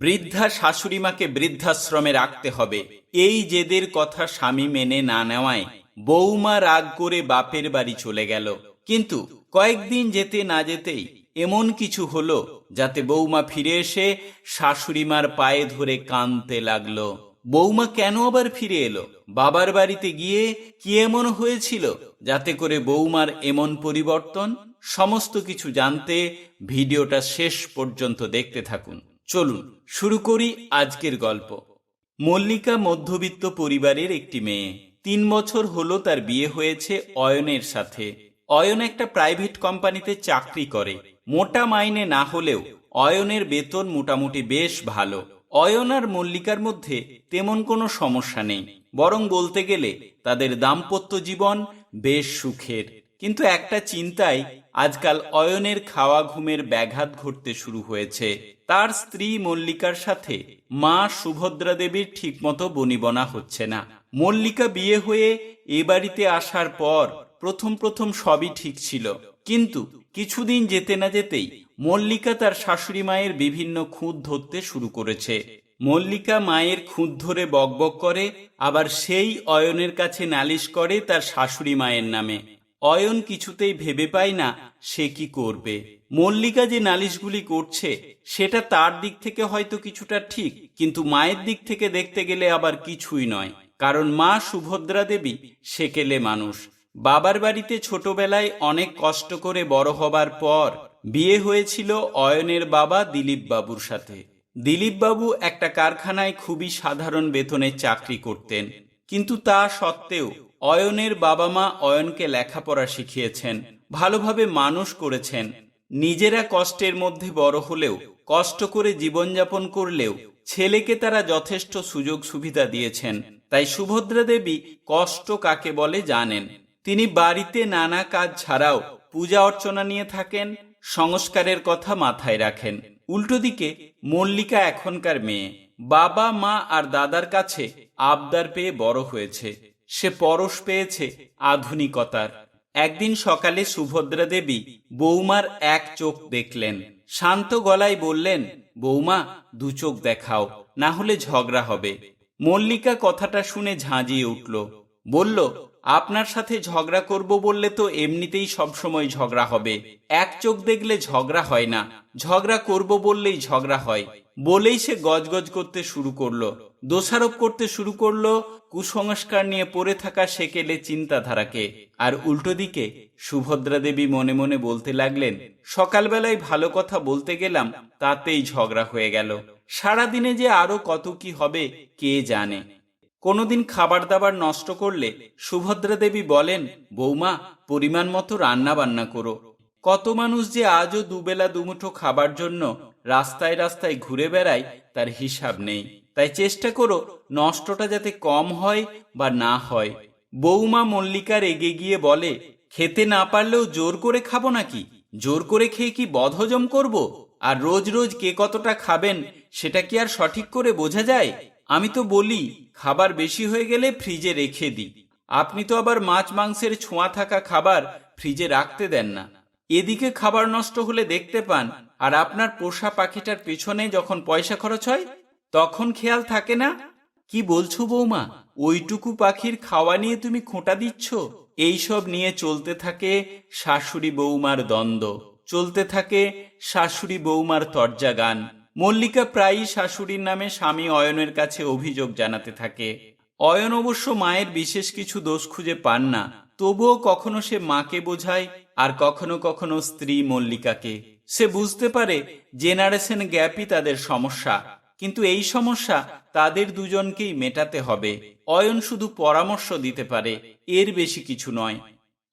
বৃদ্ধা শাশুড়িমাকে বৃদ্ধাশ্রমে রাখতে হবে। এই জেদের কথা স্বামী মেনে না নেওয়ায় বৌমা রাগ করে বাপের বাড়ি চলে গেল। কিন্তু কয়েকদিন যেতে না যেতেই এমন কিছু হলো যাতে বৌমা ফিরে এসে শাশুড়িমার পায়ে ধরে কানতে লাগল। বৌমা কেন আবার ফিরে এলো? বাবার বাড়িতে গিয়ে কি এমন হয়েছিল যাতে করে বৌমার এমন পরিবর্তন? সমস্ত কিছু জানতে ভিডিওটা শেষ পর্যন্ত দেখতে থাকুন। চলুন। শুরু করি আজকের গল্প। মল্লিকা মধ্যবিত্ত পরিবারের একটি মেয়ে। তিন বছর হলো তার বিয়ে হয়েছে অয়নের সাথে। অয়ন একটা প্রাইভেট কোম্পানিতে চাকরি করে। মোটা মাইনে না হলেও অয়নের বেতন মোটামুটি বেশ ভালো। অয়ন আর মল্লিকার মধ্যে তেমন কোনো সমস্যা নেই। বরং বলতে গেলে তাদের দাম্পত্য জীবন বেশ সুখের। কিন্তু একটা চিন্তায় আজকাল অয়নের খাওয়া ঘুমের ব্যাঘাত ঘটতে শুরু হয়েছে। তার স্ত্রী মল্লিকার সাথে মা সুভদ্রা দেবীর ঠিকমতো বনিবনা হচ্ছে না। মল্লিকা বিয়ে হয়ে এ বাড়িতে আসার পর প্রথম প্রথম সবই ঠিক ছিল। কিন্তু কিছুদিন যেতে না যেতেই মল্লিকা তার শাশুড়ি মায়ের বিভিন্ন খুঁত ধরতে শুরু করেছে। মল্লিকা মায়ের খুঁত ধরে বকবক করে, আবার সেই অয়নের কাছে নালিশ করে তার শাশুড়ি মায়ের নামে। অয়ন কিছুতেই ভেবে পায় না সে কি করবে। মল্লিকা যে নালিশগুলি করছে, সেটা তার দিক থেকে হয়তো কিছুটা ঠিক, কিন্তু মায়ের দিক থেকে দেখতে গেলে আবার কিছুই নয়। কারণ মা সুভদ্রা দেবী সেকেলে মানুষ। বাবার বাড়িতে ছোটবেলায় অনেক কষ্ট করে বড় হবার পর বিয়ে হয়েছিল অয়নের বাবা দিলীপ বাবুর সাথে। দিলীপ বাবু একটা কারখানায় খুবই সাধারণ বেতনে চাকরি করতেন, কিন্তু তা সত্ত্বেও অয়নের বাবা মা অয়নকে লেখাপড়া শিখিয়েছেন, ভালোভাবে মানুষ করেছেন নিজেরা কষ্টের মধ্যে বড় হলেও, কষ্ট করে জীবনযাপন করলেও, ছেলেকে তারা যথেষ্ট সুযোগ সুবিধা দিয়েছেন। তাই সুভদ্রা দেবী কষ্ট কাকে বলে জানেন। তিনি বাড়িতে নানা কাজ ছাড়াও পূজা অর্চনা নিয়ে থাকেন, সংস্কারের কথা মাথায় রাখেন। উল্টো দিকে, মল্লিকা এখনকার মেয়ে। বাবা, মা আর দাদার কাছে আবদার পেয়ে বড় হয়েছে। সে পরশ পেয়েছে আধুনিকতার। একদিন সকালে সুভদ্রা দেবী বৌমার এক চোখ দেখলেন। শান্ত গলায় বললেন, বৌমা, দু চোখ দেখাও, না হলে ঝগড়া হবে। মল্লিকা কথাটা শুনে ঝাঁজিয়ে উঠল। বলল আপনার সাথে ঝগড়া করব বললে তো এমনিতেই সবসময় ঝগড়া হবে। এক চোখ দেখলে ঝগড়া হয় না। ঝগড়া করব বললেই ঝগড়া হয়। বলেই সে গজগজ করতে শুরু করল। দোষারোপ করতে শুরু করল। কুসংস্কার নিয়ে পড়ে থাকা সেকেলে চিন্তাধারাকে। আর উল্টো দিকে সুভদ্রা দেবী মনে মনে বলতে লাগলেন, সকালবেলায় ভালো কথা বলতে গেলাম, তাতেই ঝগড়া হয়ে গেল। সারাদিনে যে আরও কত কি হবে, কে জানে। কোনোদিন খাবার দাবার নষ্ট করলে সুভদ্রা দেবী বলেন, বৌমা, পরিমাণ মতো রান্না বান্না করো। কত মানুষ যে আজও দুবেলা দুমুঠো খাবার জন্য রাস্তায় রাস্তায় ঘুরে বেড়ায়, তার হিসাব নেই। তাই চেষ্টা করো, নষ্টটা যাতে কম হয় বা না হয়। বৌমা মল্লিকার এগে গিয়ে বলে, খেতে না পারলেও জোর করে খাব নাকি? জোর করে খেয়ে কি বদহজম করব? আর রোজ রোজ কে কতটা খাবেন, সেটা কি আর সঠিক করে বোঝা যায়? আমি তো বলি, খাবার বেশি হয়ে গেলে ফ্রিজে রেখে দিই আপনি তো আবার মাছ মাংসের ছোঁয়া থাকা খাবার ফ্রিজে রাখতে দেন না। এদিকে খাবার নষ্ট হলে দেখতে পান, আর আপনার পোষা পাখিটার পেছনে যখন পয়সা খরচ হয়, তখন খেয়াল থাকে না? কি বলছো বৌমা? ওইটুকু পাখির খাওয়া নিয়ে তুমি খোঁটা দিচ্ছ? এইসব নিয়ে চলতে থাকে শাশুড়ি বৌমার দ্বন্দ্ব। চলতে থাকে শাশুড়ি বৌমার তর্জা গান। মল্লিকা প্রায়ই শাশুড়ির নামে স্বামী অয়নের কাছে অভিযোগ জানাতে থাকে। অয়ন অবশ্য মায়ের বিশেষ কিছু দোষ খুঁজে পান না। তবুও কখনো সে মাকে বোঝায় আর কখনো কখনো স্ত্রী মল্লিকাকে। সে বুঝতে পারে জেনারেশন গ্যাপই তাদের সমস্যা, কিন্তু এই সমস্যা তাদের দুজনকেই মেটাতে হবে। অয়ন শুধু পরামর্শ দিতে পারে, এর বেশি কিছু নয়।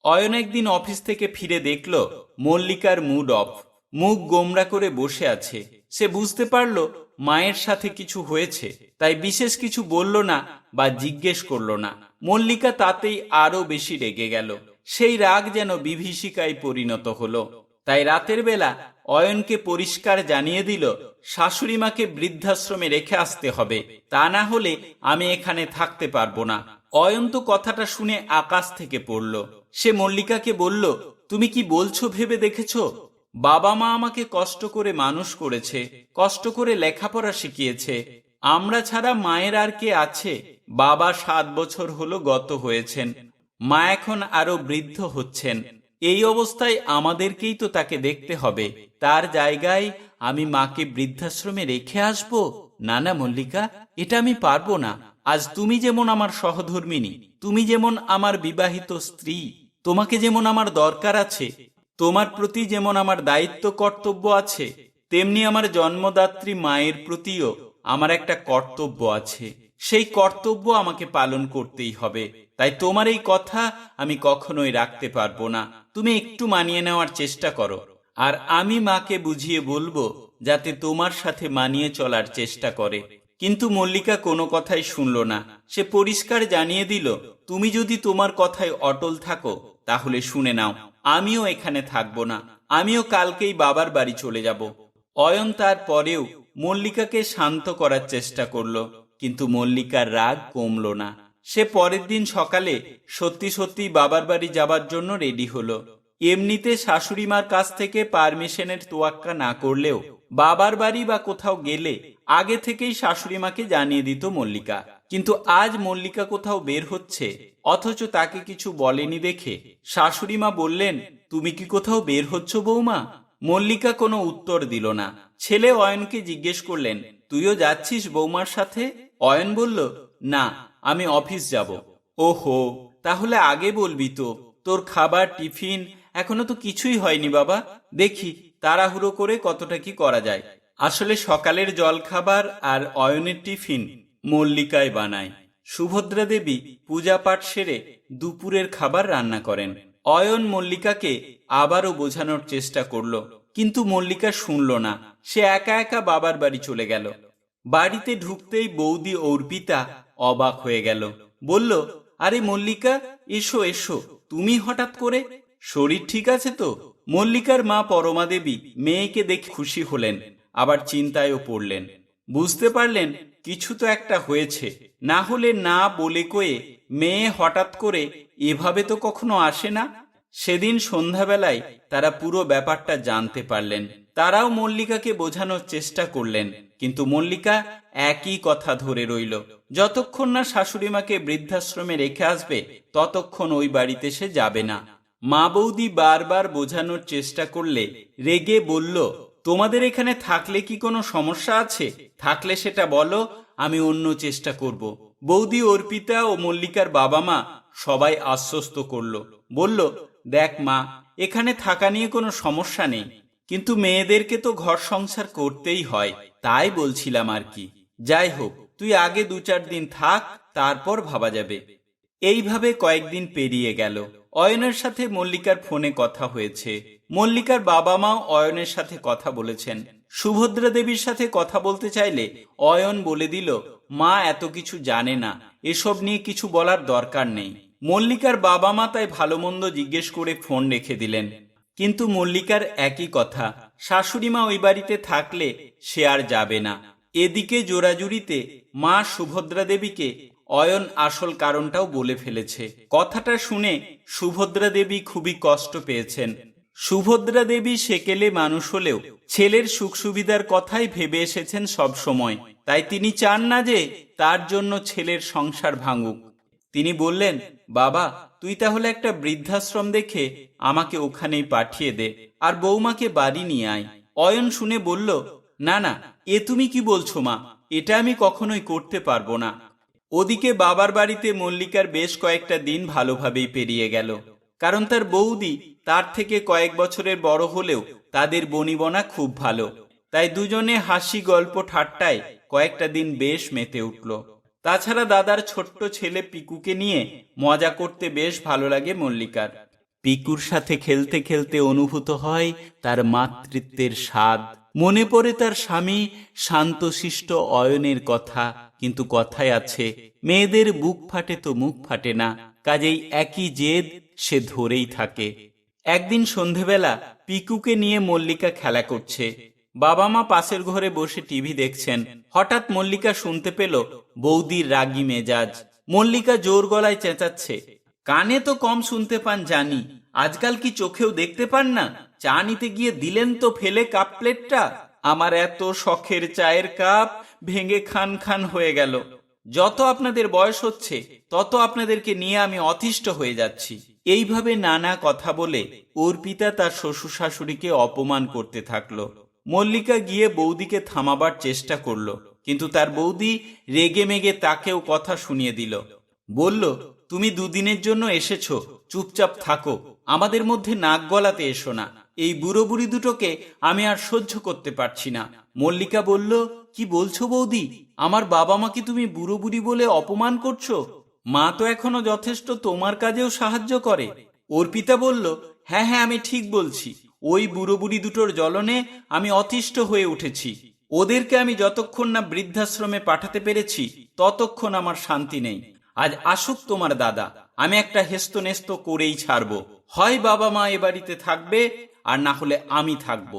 অয়ন একদিন অফিস থেকে ফিরে দেখল মল্লিকার মুড অফ, মুখ গোমরা করে বসে আছে। সে বুঝতে পারল মায়ের সাথে কিছু হয়েছে, তাই বিশেষ কিছু বলল না বা জিজ্ঞেস করল না। মল্লিকা তাতেই আরও বেশি রেগে গেল। সেই রাগ যেন বিভীষিকায় পরিণত হলো। তাই রাতের বেলা অয়নকে পরিষ্কার জানিয়ে দিল শাশুড়িমাকে বৃদ্ধাশ্রমে রেখে আসতে হবে। তা না হলে আমি এখানে থাকতে পারব না। অয়ন তো কথাটা শুনে আকাশ থেকে পড়ল। সে মল্লিকাকে বলল, তুমি কি বলছো, ভেবে দেখেছ? বাবা মা আমাকে কষ্ট করে মানুষ করেছে, কষ্ট করে লেখাপড়া শিখিয়েছে। আমরা ছাড়া মায়ের আর কে আছে? বাবা সাত বছর হলো গত হয়েছেন। মা এখন আরও বৃদ্ধ হচ্ছেন। এই অবস্থায় আমাদেরকেই তো তাকে দেখতে হবে। তার জায়গায় আমি মাকে বৃদ্ধাশ্রমে রেখে আসব? না না মল্লিকা, এটা আমি পারব না। আজ তুমি যেমন আমার সহধর্মিনী তুমি যেমন আমার বিবাহিত স্ত্রী, তোমাকে যেমন আমার দরকার আছে তোমার প্রতি যেমন আমার দায়িত্ব, কর্তব্য আছে, তেমনি আমার জন্মদাত্রী মায়ের প্রতিও আমার একটা কর্তব্য আছে। সেই কর্তব্য আমাকে পালন করতেই হবে। তাই তোমার এই কথা আমি কখনোই রাখতে পারব না। তুমি একটু মানিয়ে নেওয়ার চেষ্টা করো। আর আমি মাকে বুঝিয়ে বলব, যাতে তোমার সাথে মানিয়ে চলার চেষ্টা করে। কিন্তু মল্লিকা কোনো কথাই শুনল না। সে পরিষ্কার জানিয়ে দিল, তুমি যদি তোমার কথায় অটল থাকো, তাহলে শুনে নাও। আমিও এখানে থাকব না। আমিও কালকেই বাবার বাড়ি চলে যাব। অয়ন তার পরেও মল্লিকাকে শান্ত করার চেষ্টা করল, কিন্তু মল্লিকার রাগ কমল না। সে পরের দিন সকালে সত্যি সত্যি বাবার বাড়ি যাবার জন্য রেডি হলো। এমনিতে শাশুড়িমার কাছ থেকে পারমিশনের তোয়াক্কা না করলেও বাবার বাড়ি বা কোথাও গেলে আগে থেকেই শাশুড়িমাকে জানিয়ে দিত মল্লিকা। কিন্তু আজ মল্লিকা কোথাও বের হচ্ছে, অথচ তাকে কিছু বলেনি দেখে। শাশুড়ি মা বললেন, তুমি কি কোথাও বের হচ্ছ বৌমা? মল্লিকা কোনো উত্তর দিল না। ছেলে অয়নকে জিজ্ঞেস করলেন, তুইও যাচ্ছিস বৌমার সাথে? অয়ন বলল, না, আমি অফিস যাব। ওহো, তাহলে আগে বলবি তো, তোর খাবার, টিফিন, এখনও তো কিছুই হয়নি বাবা। দেখি, তাড়াহুড়ো করে কতটা কি করা যায়? আসলে সকালের জল খাবার আর অয়নের টিফিন মল্লিকায় বানায়। সুভদ্রা দেবী পূজা পাঠ সেরে দুপুরের খাবার রান্না করেন। অয়ন মল্লিকাকে আবারও বোঝানোর চেষ্টা করল, কিন্তু মল্লিকা শুনল না। সে একা একা বাবার বাড়ি চলে গেল। বাড়িতে ঢুকতেই বৌদি অর্পিতা অবাক হয়ে গেল। বলল, আরে মল্লিকা, এসো এসো। তুমি হঠাৎ করে? শরীর ঠিক আছে তো? মল্লিকার মা পরমা দেবী মেয়েকে দেখে খুশি হলেন, আবার চিন্তায়ও পড়লেন। বুঝতে পারলেন কিছু তো একটা হয়েছে। না হলে না বলে কয়ে মেয়ে হঠাৎ করে এভাবে তো কখনো আসে না? সেদিন সন্ধ্যাবেলায় তারা পুরো ব্যাপারটা জানতে পারলেন। তারাও মল্লিকাকে বোঝানোর চেষ্টা করলেন, কিন্তু মল্লিকা একই কথা ধরে রইল। যতক্ষণ না শাশুড়িমাকে বৃদ্ধাশ্রমে রেখে আসবে, ততক্ষণ ওই বাড়িতে সে যাবে না। মা বৌদি বারবার বোঝানোর চেষ্টা করলে রেগে বলল তোমাদের এখানে থাকলে কি কোনো সমস্যা আছে? থাকলে সেটা বলো, আমি অন্য চেষ্টা করব। বৌদি অর্পিতা ও মল্লিকার বাবা মা সবাই আশ্বস্ত করল। বলল, দেখ মা, এখানে থাকা নিয়ে কোনো সমস্যা নেই। কিন্তু মেয়েদেরকে তো ঘর সংসার করতেই হয়, তাই বলছিলাম আর কি। যাই হোক, তুই আগে দু চার দিন থাক, তারপর ভাবা যাবে। এইভাবে কয়েকদিন পেরিয়ে গেল। অয়নের সাথে মল্লিকার ফোনে কথা হয়েছে। মল্লিকার বাবা মাও অয়নের সাথে কথা বলেছেন। সুভদ্রা দেবীর সাথে কথা বলতে চাইলে অয়ন বলে দিল, মা এত কিছু জানে না, এসব নিয়ে কিছু বলার দরকার নেই। মল্লিকার বাবা মা তাই ভালো মন্দ জিজ্ঞেস করে ফোন রেখে দিলেন। কিন্তু মল্লিকার একই কথা শাশুড়ি মা ওই বাড়িতে থাকলে সে আর যাবে না। এদিকে জোরাজুরিতে মা সুভদ্রা দেবীকে অয়ন আসল কারণটাও বলে ফেলেছে। কথাটা শুনে সুভদ্রা দেবী খুবই কষ্ট পেয়েছেন। সুভদ্রা দেবী সেকেলে মানুষ হলেও ছেলের সুখ সুবিধার কথাই ভেবে এসেছেন সব সময়। তাই তিনি চান না যে তার জন্য ছেলের সংসার ভাঙুক। তিনি বললেন, বাবা, তুই তাহলে একটা বৃদ্ধাশ্রম দেখে আমাকে ওখানেই পাঠিয়ে দে আর বৌমাকে বাড়ি নিয়ে আয়। অয়ন শুনে বলল, না না, এ তুমি কি বলছো মা? এটা আমি কখনোই করতে পারব না। ওদিকে বাবার বাড়িতে মল্লিকার বেশ কয়েকটা দিন ভালোভাবেই পেরিয়ে গেল। কারণ তার বৌদি তার থেকে কয়েক বছরের বড় হলেও তাদের বনিবনা খুব ভালো। তাই দুজনে হাসি গল্প ঠাট্টায় কয়েকটা দিন বেশ মেতে উঠল। তাছাড়া দাদার ছোট্ট ছেলে পিকুকে নিয়ে মজা করতে বেশ ভালো লাগে মল্লিকার। পিকুর সাথে খেলতে খেলতে অনুভূত হয় তার মাতৃত্বের স্বাদ। মনে পড়ে তার স্বামী শান্তশিষ্ট অয়নের কথা, কিন্তু কথায় আছে, মেয়েদের বুক ফাটে তো মুখ ফাটে না, কাজেই একই জেদ সে ধরেই থাকে। একদিন সন্ধেবেলা পিকুকে নিয়ে মল্লিকা খেলা করছে। বাবা মা পাশের ঘরে বসে টিভি দেখছেন। হঠাৎ মল্লিকা শুনতে পেল বৌদির রাগী মেজাজ। মল্লিকা জোর গলায় চেঁচাচ্ছে, কানে তো কম শুনতে পান জানি, আজকাল কি চোখেও দেখতে পান না? চা নিতে গিয়ে দিলেন তো ফেলে কাপ প্লেটটা আমার এত শখের চায়ের কাপ ভেঙে খান খান হয়ে গেল। যত আপনাদের বয়স হচ্ছে, তত আপনাদেরকে নিয়ে আমি অতিষ্ঠ হয়ে যাচ্ছি। এইভাবে নানা কথা বলে অর্পিতা তার শ্বশুর শাশুড়িকে অপমান করতে থাকল। মল্লিকা গিয়ে বৌদিকে থামাবার চেষ্টা করল, কিন্তু তার বৌদি রেগে মেগে তাকেও কথা শুনিয়ে দিল। বলল, তুমি দুদিনের জন্য এসেছ, চুপচাপ থাকো, আমাদের মধ্যে নাক গলাতে এসো না। এই বুড়ো বুড়ি দুটোকে আমি আর সহ্য করতে পারছি না। মল্লিকা বলল, কি বলছো বৌদি? আমার বাবা মাকে তুমি বুড়ো বুড়ি বলে অপমান করছ? মা তো এখনও যথেষ্ট তোমার কাজেও সাহায্য করে। অর্পিতা বলল হ্যাঁ হ্যাঁ আমি ঠিক বলছি। ওই বুড়ো বুড়ি দুটোর জ্বলনে আমি অতিষ্ঠ হয়ে উঠেছি। ওদেরকে আমি যতক্ষণ না বৃদ্ধাশ্রমে পাঠাতে পেরেছি, ততক্ষণ আমার শান্তি নেই। আজ আসুক তোমার দাদা, আমি একটা হেস্ত নেস্ত করেই ছাড়ব। হয় বাবা মা এ বাড়িতে থাকবে, আর না হলে আমি থাকব।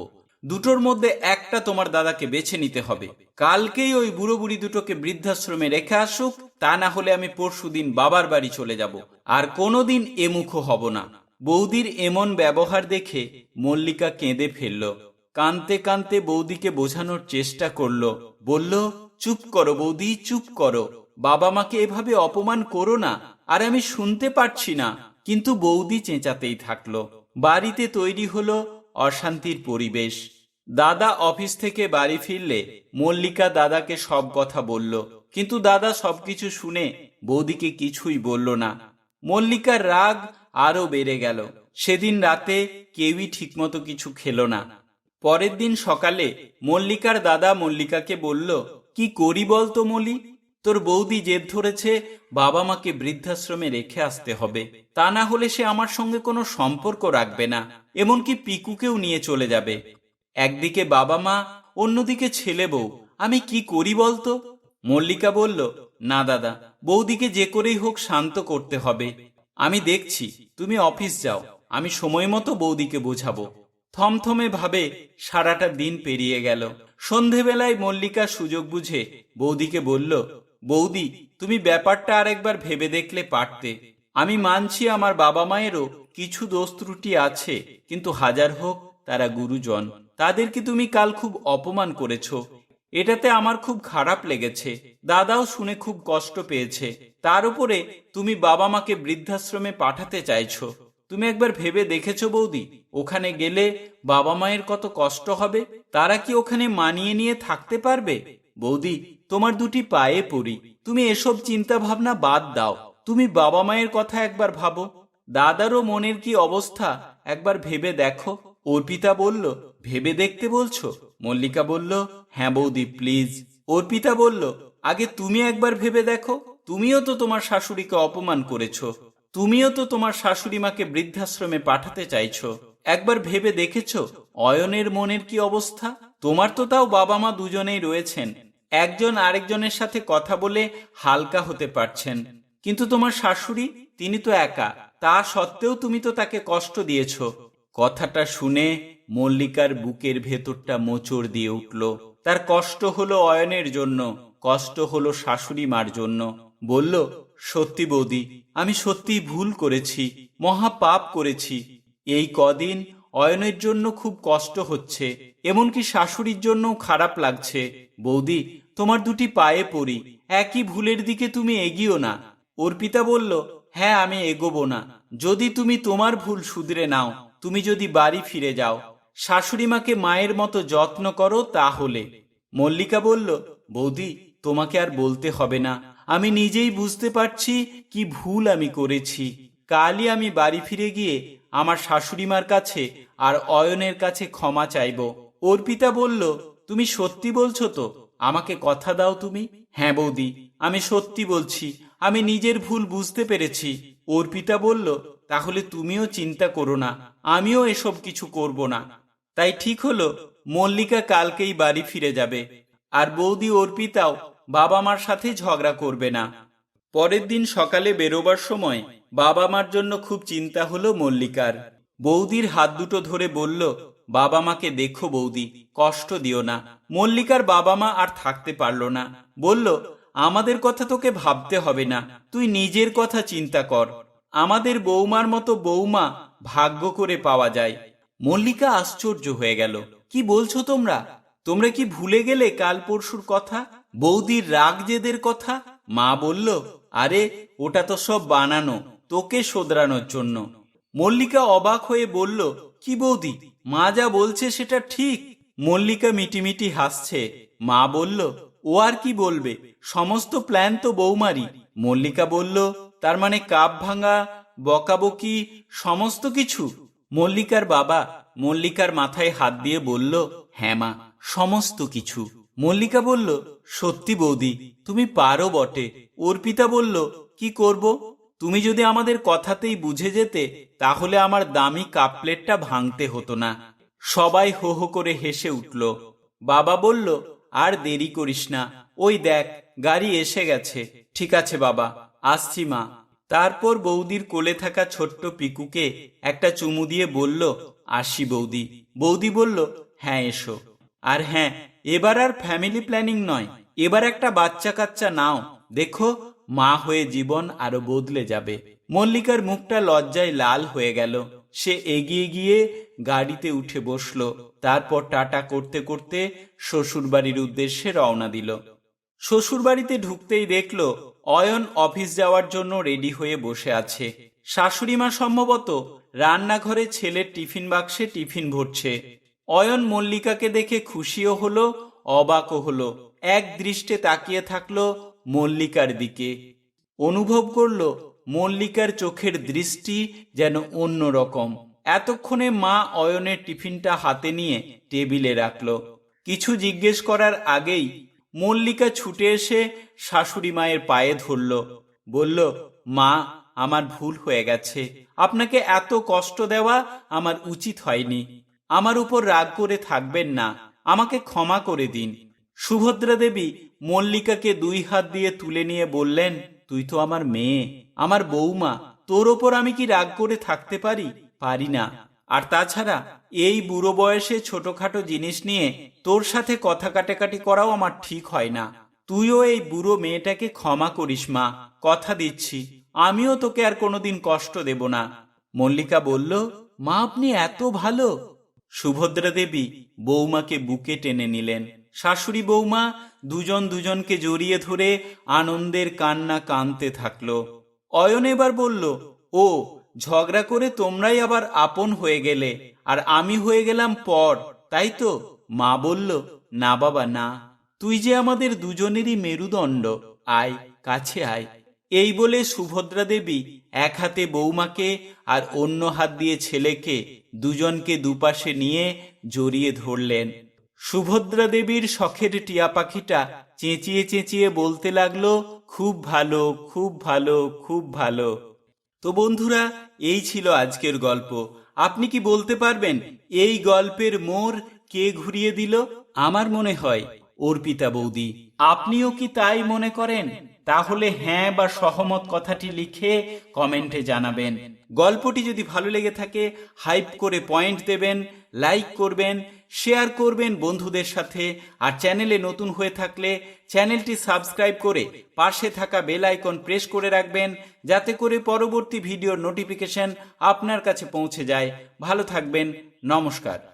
দুটোর মধ্যে একটা তোমার দাদাকে বেছে নিতে হবে। কালকেই ওই বুড়ো বুড়ি দুটোকে বৃদ্ধাশ্রমে রেখে আসুক, তা না হলে আমি পরশুদিন বাবার বাড়ি চলে যাব। আর কোনোদিন এমুখ হব না। বৌদির এমন ব্যবহার দেখে মল্লিকা কেঁদে ফেলল। কানতে কানতে বৌদিকে বোঝানোর চেষ্টা করল। বলল, চুপ করো বৌদি, চুপ করো। বাবা মাকে এভাবে অপমান করো না, আর আমি শুনতে পারছি না। কিন্তু বৌদি চেঁচাতেই থাকল। বাড়িতে তৈরি হলো অশান্তির পরিবেশ। দাদা অফিস থেকে বাড়ি ফিরলে মল্লিকা দাদাকে সব কথা বলল। কিন্তু দাদা সবকিছু শুনে বৌদিকে কিছুই বলল না। মল্লিকার রাগ আরও বেড়ে গেল। সেদিন রাতে কেউই ঠিকমতো কিছু খেল না। পরের দিন সকালে মল্লিকার দাদা মল্লিকাকে বলল, কি করি বলতো মলি? তোর বৌদি জেদ ধরেছে, বাবা মাকে বৃদ্ধাশ্রমে রেখে আসতে হবে। তা না হলে সে আমার সঙ্গে কোনো সম্পর্ক রাখবে না, এমনকি পিকুকেও নিয়ে চলে যাবে। একদিকে বাবা মা, অন্যদিকে ছেলে বউ। আমি কি করি বলতো? মল্লিকা বলল, না দাদা, বৌদিকে যে করেই হোক শান্ত করতে হবে। আমি দেখছি, তুমি অফিস যাও, আমি সময় মতো বৌদিকে বোঝাবো। থমথমে ভাবে সারাটা দিন পেরিয়ে গেল। সন্ধেবেলায় মল্লিকা সুযোগ বুঝে বৌদিকে বলল বৌদি, তুমি ব্যাপারটা আরেকবার ভেবে দেখলে পারতে। আমি মানছি আমার বাবা মায়েরও কিছু দোষ ত্রুটি আছে, কিন্তু হাজার হোক, তারা গুরুজন। তাদেরকে তুমি কাল খুব অপমান করেছ। এটাতে আমার খুব খারাপ লেগেছে। দাদাও শুনে খুব কষ্ট পেয়েছে। তার উপরে তুমি বাবা মাকে বৃদ্ধাশ্রমে পাঠাতে চাইছো। তুমি একবার ভেবে দেখেছ বৌদি? ওখানে গেলে বাবা মায়ের কত কষ্ট হবে? তারা কি ওখানে মানিয়ে নিয়ে থাকতে পারবে? বৌদি, তোমার দুটি পায়ে পড়ি। তুমি এসব চিন্তা ভাবনা বাদ দাও। তুমি বাবা মায়ের কথা একবার ভাবো। দাদারও মনের কি অবস্থা, একবার ভেবে দেখো। অর্পিতা বলল, ভেবে দেখতে বলছো? মল্লিকা বলল হ্যাঁ বৌদি, প্লিজ। অর্পিতা বলল, আগে তুমি একবার ভেবে দেখো। তুমিও তো তোমার শাশুড়িকে অপমান করেছ। তুমিও তো তোমার শাশুড়ি মাকে বৃদ্ধাশ্রমে পাঠাতে চাইছো। একবার ভেবে দেখেছ? অয়নের মনের কি অবস্থা? তোমার তো তাও বাবা মা দুজনেই রয়েছেন। একজন আরেকজনের সাথে কথা বলে হালকা হতে পারছেন। কিন্তু তোমার শাশুড়ি, তিনি তো একা, তা সত্ত্বেও তুমি তো তাকে কষ্ট দিয়েছ। কথাটা শুনে মল্লিকার বুকের ভেতরটা মোচড় দিয়ে উঠল। তার কষ্ট হলো অয়নের জন্য, কষ্ট হলো শাশুড়ি মার জন্য। বলল, সত্যি বৌদি, আমি সত্যি ভুল করেছি মহা পাপ করেছি। এই কদিন অয়নের জন্য খুব কষ্ট হচ্ছে। এমনকি শাশুড়ির জন্যও খারাপ লাগছে। বৌদি, তোমার দুটি পায়ে পড়ি, একই ভুলের দিকে তুমি এগিও না। অর্পিতা বলল হ্যাঁ আমি এগোবো না। যদি তুমি তোমার ভুল শুধরে নাও, তুমি যদি বাড়ি ফিরে যাও শাশুড়ি মাকে মায়ের মতো যত্ন করো তাহলে। মল্লিকা বলল, বৌদি, তোমাকে আর বলতে হবে না। আমি নিজেই বুঝতে পারছি কি ভুল আমি করেছি। কালই আমি বাড়ি ফিরে গিয়ে আমার শাশুড়িমার কাছে আর অয়নের কাছে ক্ষমা চাইব। অর্পিতা বলল, তুমি সত্যি বলছো তো? আমাকে কথা দাও তুমি? হ্যাঁ বৌদি, আমি সত্যি বলছি। আমি নিজের ভুল বুঝতে পেরেছি। অর্পিতা বলল, তাহলে তুমিও চিন্তা করো না, আমিও এসব কিছু করব না। তাই ঠিক হলো, মল্লিকা কালকেই বাড়ি ফিরে যাবে। আর বৌদি অর্পিতাও বাবা মার সাথে ঝগড়া করবে না। পরের দিন সকালে বেরোবার সময় বাবা মার জন্য খুব চিন্তা হলো মল্লিকার। বৌদির হাত দুটো ধরে বলল বাবা মাকে দেখো বৌদি, কষ্ট দিও না। মল্লিকার বাবা মা আর থাকতে পারল না। বলল, আমাদের কথা তোকে ভাবতে হবে না। তুই নিজের কথা চিন্তা কর। আমাদের বৌমার মতো বৌমা ভাগ্য করে পাওয়া যায়। মল্লিকা আশ্চর্য হয়ে গেল। কি বলছো তোমরা? তোমরা কি ভুলে গেলে কাল পরশুর কথা? বৌদির রাগ জেদের কথা? মা বলল, আরে, ওটা তো সব বানানো, তোকে শোধরানোর জন্য। মল্লিকা অবাক হয়ে বলল কি বৌদি? মা যা বলছে সেটা ঠিক। মল্লিকা মিটিমিটি হাসছে। মা বলল, ও আর কি বলবে? সমস্ত প্ল্যান তো বৌমারি মল্লিকা বলল, তার মানে কাপ ভাঙা, বকাবকি, সমস্ত কিছু? মল্লিকার বাবা মল্লিকার মাথায় হাত দিয়ে বলল হ্যাঁ সমস্ত কিছু। মল্লিকা বলল, সত্যি বৌদি, তুমি পারো বটে। অর্পিতা বলল, কি করব? তুমি যদি আমাদের কথাতেই বুঝে যেতে, তাহলে আমার দামি কাপ প্লেটটা ভাঙতে হতো না। সবাই হো হো করে হেসে উঠল। বাবা বলল, আর দেরি করিস না। ওই দেখ, গাড়ি এসে গেছে। ঠিক আছে বাবা, আসছি মা। তারপর বৌদির কোলে থাকা ছোট্ট পিকুকে একটা চুমু দিয়ে বলল, আসি বৌদি। বৌদি বলল হ্যাঁ এসো। আর হ্যাঁ এবার আর ফ্যামিলি প্ল্যানিং নয়। এবার একটা বাচ্চা কাচ্চা নাও। দেখো মা হয়ে জীবন আরও বদলে যাবে। মল্লিকার মুখটা লজ্জায় লাল হয়ে গেল। সে এগিয়ে গিয়ে গাড়িতে উঠে বসল। তারপর টাটা করতে করতে শ্বশুরবাড়ির উদ্দেশ্যে রওনা দিল। শ্বশুরবাড়িতে ঢুকতেই দেখল অয়ন অফিস যাওয়ার জন্য রেডি হয়ে বসে আছে। শাশুড়িমা সম্ভবত রান্নাঘরে ছেলের টিফিন বাক্সে টিফিন ভরছে। অয়ন মল্লিকাকে দেখে খুশিও হলো, অবাকও হলো। এক দৃষ্টে তাকিয়ে থাকল মল্লিকার দিকে। অনুভব করল মল্লিকার চোখের দৃষ্টি যেন অন্য রকম। এতক্ষণে মা অয়নের টিফিনটা হাতে নিয়ে টেবিলে রাখল। কিছু জিজ্ঞেস করার আগেই মল্লিকা ছুটে এসে শাশুড়ি মায়ের পায়ে ধরল। বলল, মা, আমার ভুল হয়ে গেছে। আপনাকে এত কষ্ট দেওয়া আমার উচিত হয়নি। আমার উপর রাগ করে থাকবেন না। আমাকে ক্ষমা করে দিন। সুভদ্রা দেবী মল্লিকাকে দুই হাত দিয়ে তুলে নিয়ে বললেন, তুই তো আমার মেয়ে, আমার বৌমা তোর ওপর আমি কি রাগ করে থাকতে পারি? পারি না। আর তাছাড়া, এই বুড়ো বয়সে ছোটখাটো জিনিস নিয়ে তোর সাথে কথা কাটাকাটি করাও আমার ঠিক হয় না। তুইও এই বুড়ো মেয়েটাকে ক্ষমা করিস, মা। কথা দিচ্ছি, আমিও তোকে আর কোনোদিন কষ্ট দেব না। মল্লিকা বলল, মা, আপনি এত ভালো। সুভদ্রা দেবী বৌমাকে বুকে টেনে নিলেন। শাশুড়ি বৌমা দুজন দুজনকে জড়িয়ে ধরে আনন্দের কান্না কানতে থাকল। অয়ন এবার বলল, ও, ঝগড়া করে তোমরাই আবার আপন হয়ে গেলে, আর আমি হয়ে গেলাম পর, তাই তো? মা বলল, না বাবা, না। তুই যে আমাদের দুজনেরই মেরুদণ্ড, আয়, কাছে আয়। এই বলে সুভদ্রা দেবী এক হাতে বৌমাকে আর অন্য হাত দিয়ে ছেলেকে দুজনকে দুপাশে নিয়ে জড়িয়ে ধরলেন। সুভদ্রা দেবীর শখের টিয়া পাখিটা চেঁচিয়ে চেঁচিয়ে বলতে লাগল, খুব ভালো খুব ভালো খুব ভালো। তো বন্ধুরা, এই ছিল আজকের গল্প। আপনি কি বলতে পারবেন, এই গল্পের মোড় কে ঘুরিয়ে দিল? আমার মনে হয় অর্পিতা বৌদি। আপনিও কি তাই মনে করেন? তাহলে হ্যাঁ বা সহমত কথাটি লিখে কমেন্টে জানাবেন। গল্পটি যদি ভালো লেগে থাকে, হাইপ করে পয়েন্ট দেবেন, লাইক করবেন শেয়ার করবেন বন্ধুদের সাথে আর চ্যানেলে নতুন হয়ে থাকলে চ্যানেলটি সাবস্ক্রাইব করে পাশে থাকা বেল আইকন প্রেস করে রাখবেন যাতে করে পরবর্তী ভিডিওর নোটিফিকেশন আপনার কাছে পৌঁছে যায়। ভালো থাকবেন, নমস্কার।